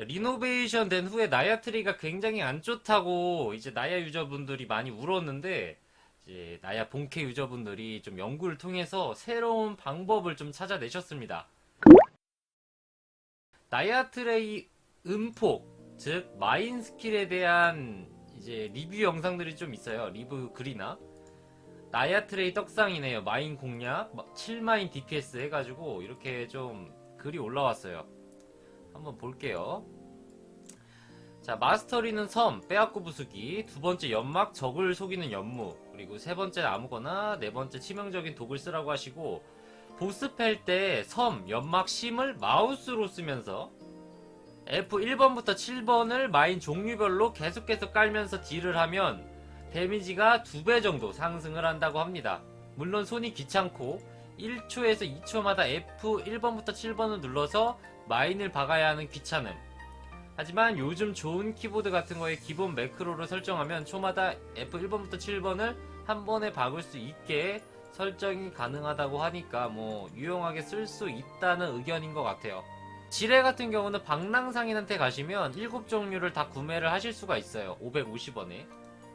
자, 리노베이션 된 후에 나야 트리가 굉장히 안 좋다고 이제 나야 유저분들이 많이 울었는데 이제 나야 본캐 유저분들이 좀 연구를 통해서 새로운 방법을 좀 찾아내셨습니다. 나야 트레이 음폭 즉 마인 스킬에 대한 이제 리뷰 영상들이 좀 있어요. 리뷰 글이나 나야 트레이 떡상이네요. 마인 공략 7마인 DPS 해가지고 이렇게 좀 글이 올라왔어요. 한번 볼게요. 자, 마스터리는 섬, 빼앗고 부수기, 두 번째 연막, 적을 속이는 연무, 그리고 세 번째 아무거나, 네 번째 치명적인 독을 쓰라고 하시고, 보스 팰 때 섬, 연막, 심을 마우스로 쓰면서 F1번부터 7번을 마인 종류별로 계속 계속 깔면서 딜을 하면 데미지가 두 배 정도 상승을 한다고 합니다. 물론 손이 귀찮고 1초에서 2초마다 F1번부터 7번을 눌러서 마인을 박아야 하는 귀찮음. 하지만 요즘 좋은 키보드 같은 거에 기본 매크로를 설정하면 초마다 F1번부터 7번을 한 번에 박을 수 있게 설정이 가능하다고 하니까 뭐 유용하게 쓸 수 있다는 의견인 것 같아요. 지뢰 같은 경우는 방랑상인한테 가시면 7종류를 다 구매를 하실 수가 있어요. 550원에.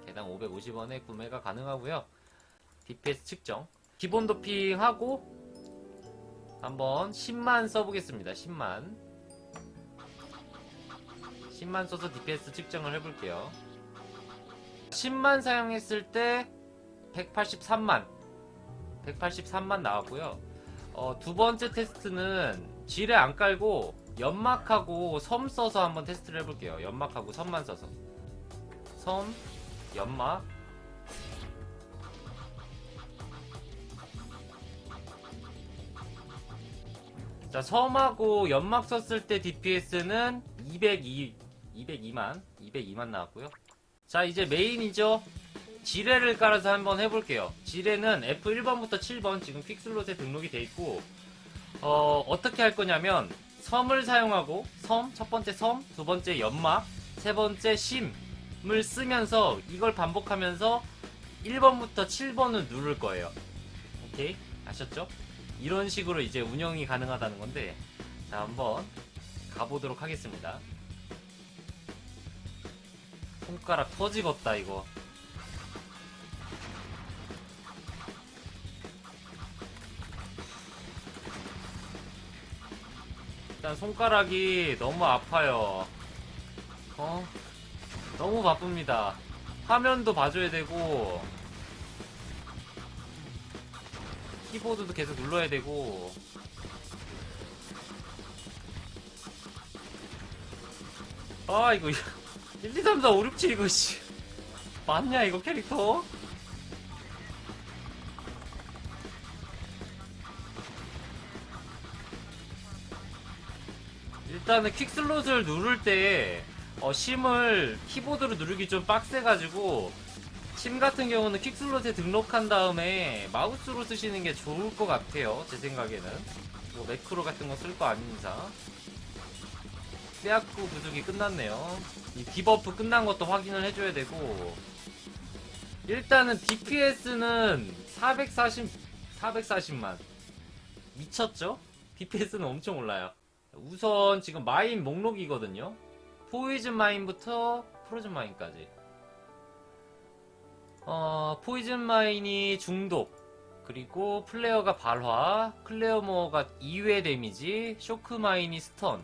개당 550원에 구매가 가능하고요. DPS 측정. 기본 도핑하고 한번 10만 써보겠습니다. 10만. 10만 써서 DPS 측정을 해볼게요. 10만 사용했을 때 183만. 183만 나왔고요. 어, 두 번째 테스트는 지뢰 안 깔고 연막하고 섬 써서 한번 테스트를 해볼게요. 연막하고 섬만 써서. 섬, 연막. 자, 섬하고 연막 썼을 때 DPS는 202, 202만, 202만 나왔고요. 자, 이제 메인이죠. 지뢰를 깔아서 한번 해볼게요. 지뢰는 F1번부터 7번 지금 퀵슬롯에 등록이 돼 있고, 어, 어떻게 할 거냐면, 섬을 사용하고, 섬, 첫 번째 섬, 두 번째 연막, 세 번째 심을 쓰면서 이걸 반복하면서 1번부터 7번을 누를 거예요. 오케이? 아셨죠? 이런 식으로 이제 운영이 가능하다는 건데, 자, 한번 가보도록 하겠습니다. 손가락 터지겠다, 이거. 일단 손가락이 너무 아파요. 어? 너무 바쁩니다. 화면도 봐줘야 되고, 키보드도 계속 눌러야 되고, 아, 이거, 1, 2, 3, 4, 5, 6, 7, 이거, 씨. 맞냐, 이거 캐릭터? 일단은 퀵슬롯을 누를 때 어, 심을 키보드로 누르기 좀 빡세가지고 심 같은 경우는 퀵슬롯에 등록한 다음에 마우스로 쓰시는 게 좋을 것 같아요 제 생각에는 뭐 매크로 같은 거 쓸 거 아닌 이상 빼앗고 부족이 끝났네요 이 디버프 끝난 것도 확인을 해줘야 되고 일단은 DPS는 440 440만 미쳤죠? DPS는 엄청 올라요 우선 지금 마인 목록이거든요. 포이즌 마인부터 프로즌 마인까지. 어, 포이즌 마인이 중독, 그리고 플레어가 발화, 클레어모어가 2회 데미지, 쇼크 마인이 스턴,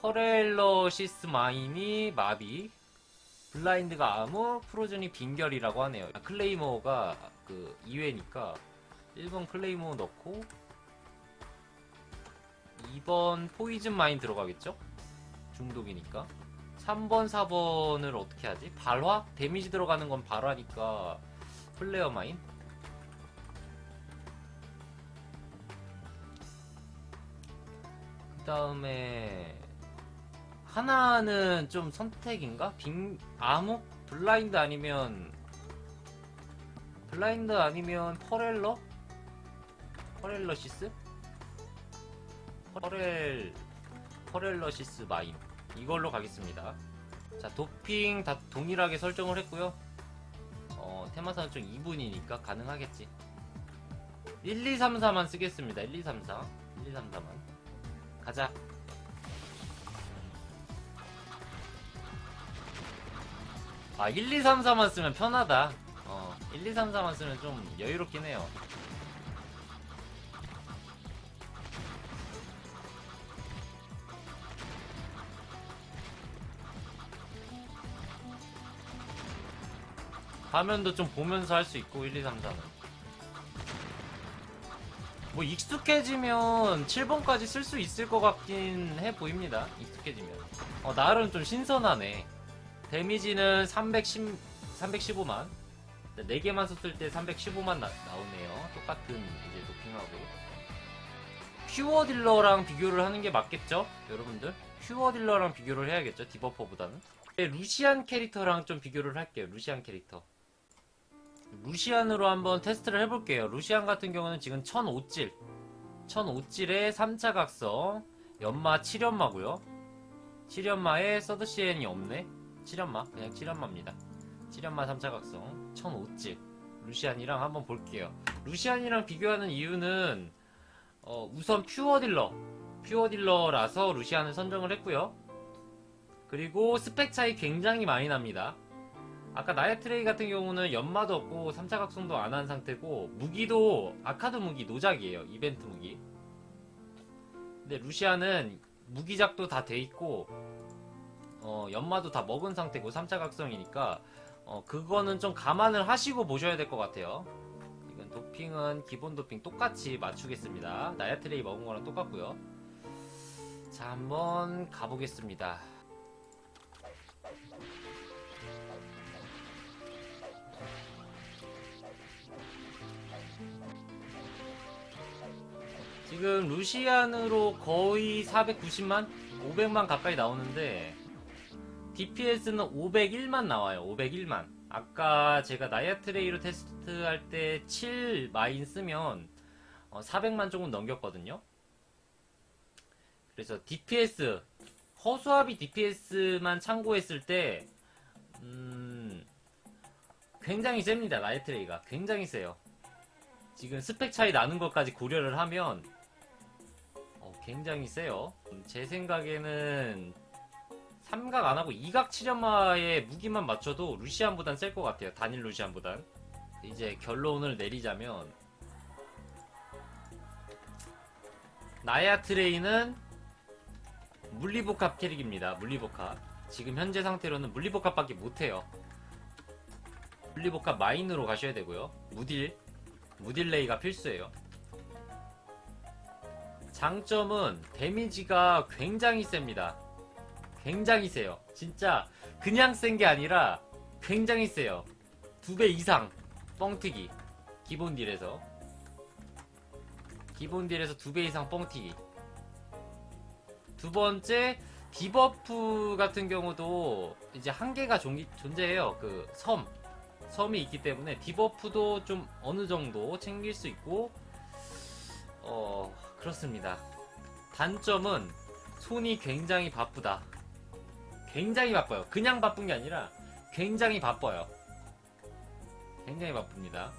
퍼렐러시스 마인이 마비, 블라인드가 아무, 프로즌이 빈결이라고 하네요. 아, 클레이모어가 그 2회니까 1번 클레이모어 넣고 2번 포이즌 마인 들어가겠죠? 중독이니까. 3번, 4번을 어떻게 하지? 발화? 데미지 들어가는 건 발화니까 플레어 마인? 그 다음에 하나는 좀 선택인가? 빙, 암흑? 블라인드 아니면 블라인드 아니면 퍼렐러? 퍼렐러시스? 퍼렐 퍼렐러시스 마임 이걸로 가겠습니다. 자, 도핑 다 동일하게 설정을 했고요. 어, 테마 설정 2분이니까 가능하겠지. 1, 2, 3, 4만 쓰겠습니다. 1, 2, 3, 4. 1, 2, 3, 4만. 가자. 아, 1, 2, 3, 4만 쓰면 편하다. 어, 1, 2, 3, 4만 쓰면 좀 여유롭긴 해요. 화면도 좀 보면서 할 수 있고 1, 2, 3, 4는. 뭐 익숙해지면 7번까지 쓸 수 있을 것 같긴 해 보입니다 익숙해지면. 어 나름 좀 신선하네. 데미지는 310, 315만. 4개만 썼을 때 315만 나, 나오네요. 똑같은 이제 도핑하고. 퓨어 딜러랑 비교를 하는 게 맞겠죠 여러분들? 퓨어 딜러랑 비교를 해야겠죠 디버퍼보다는? 네, 루시안 캐릭터랑 좀 비교를 할게요 루시안 캐릭터 루시안으로 한번 테스트를 해볼게요. 루시안 같은 경우는 지금 1005질, 1005질에 3차 각성, 연마 7연마고요 7연마에 서드 CN이 없네. 7연마, 그냥 7연마입니다. 7연마 3차 각성, 1005질. 루시안이랑 한번 볼게요. 루시안이랑 비교하는 이유는 어, 우선 퓨어 딜러, 퓨어 딜러라서 루시안을 선정을 했고요. 그리고 스펙 차이 굉장히 많이 납니다. 아까 나이트레이 같은 경우는 연마도 없고 3차 각성도 안 한 상태고 무기도 아카드 무기 노작이에요. 이벤트 무기. 근데 루시아는 무기작도 다 돼 있고 어, 연마도 다 먹은 상태고 3차 각성이니까 어, 그거는 좀 감안을 하시고 보셔야 될 것 같아요. 이건 도핑은 기본 도핑 똑같이 맞추겠습니다. 나이트레이 먹은 거랑 똑같고요. 자 한번 가보겠습니다 지금 루시안으로 거의 490만? 500만 가까이 나오는데 DPS는 501만 나와요. 501만. 아까 제가 나이아트레이로 테스트할 때 7 마인 쓰면 어, 400만 조금 넘겼거든요. 그래서 DPS 허수아비 DPS만 참고했을 때 음, 굉장히 셉니다. 나이트레이가 굉장히 세요. 지금 스펙 차이 나는 것까지 고려를 하면 어, 굉장히 세요. 음, 제 생각에는 3각 안 하고 2각 7연마의 무기만 맞춰도 루시안보단 셀 것 같아요. 단일 루시안보단. 이제 결론을 내리자면 나야 트레이는 물리복합 캐릭입니다. 물리복합. 지금 현재 상태로는 물리복합밖에 못해요. 물리복합 마인으로 가셔야 되고요. 무딜 무딜레이가 필수예요. 장점은 데미지가 굉장히 셉니다. 굉장히 세요. 진짜 그냥 센 게 아니라 굉장히 세요. 두 배 이상 뻥튀기. 기본 딜에서. 기본 딜에서 두 배 이상 뻥튀기. 두 번째 디버프 같은 경우도 이제 한계가 존, 존재해요. 그 섬. 섬이 있기 때문에 디버프도 좀 어느 정도 챙길 수 있고 어 그렇습니다. 단점은 손이 굉장히 바쁘다. 굉장히 바빠요. 그냥 바쁜 게 아니라 굉장히 바빠요. 굉장히 바쁩니다.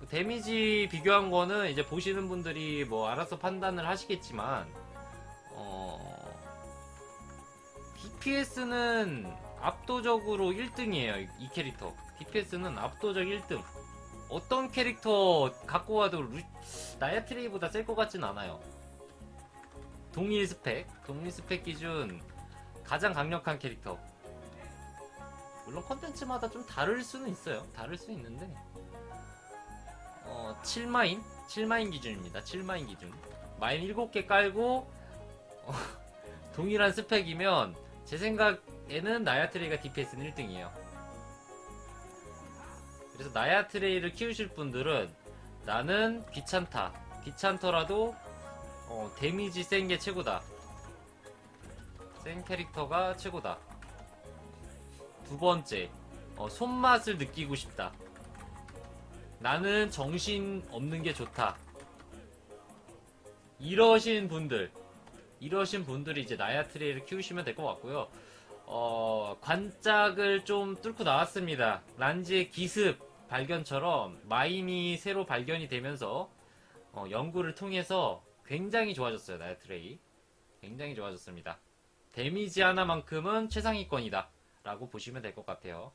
그 데미지 비교한 거는 이제 보시는 분들이 뭐 알아서 판단을 하시겠지만 어 DPS는 압도적으로 1등이에요. 이 캐릭터. DPS는 압도적 1등. 어떤 캐릭터 갖고 와도 루... 나야트레이보다 셀 것 같진 않아요. 동일 스펙, 동일 스펙 기준 가장 강력한 캐릭터. 물론 컨텐츠마다 좀 다를 수는 있어요. 다를 수 있는데 어, 7마인? 7마인 기준입니다. 7마인 기준. 마인 7개 깔고 어, 동일한 스펙이면 제 생각에는 나야트레이가 DPS는 1등이에요. 그래서 나야트레이를 키우실 분들은 나는 귀찮다. 귀찮더라도 어, 데미지 센 게 최고다. 센 캐릭터가 최고다. 두 번째, 어, 손맛을 느끼고 싶다. 나는 정신 없는 게 좋다. 이러신 분들, 이러신 분들이 이제 나야트레이를 키우시면 될 것 같고요. 어, 관짝을 좀 뚫고 나왔습니다. 란지의 기습 발견처럼 마인이 새로 발견이 되면서 어, 연구를 통해서 굉장히 좋아졌어요. 나야트레이. 굉장히 좋아졌습니다. 데미지 하나만큼은 최상위권이다. 라고 보시면 될 것 같아요.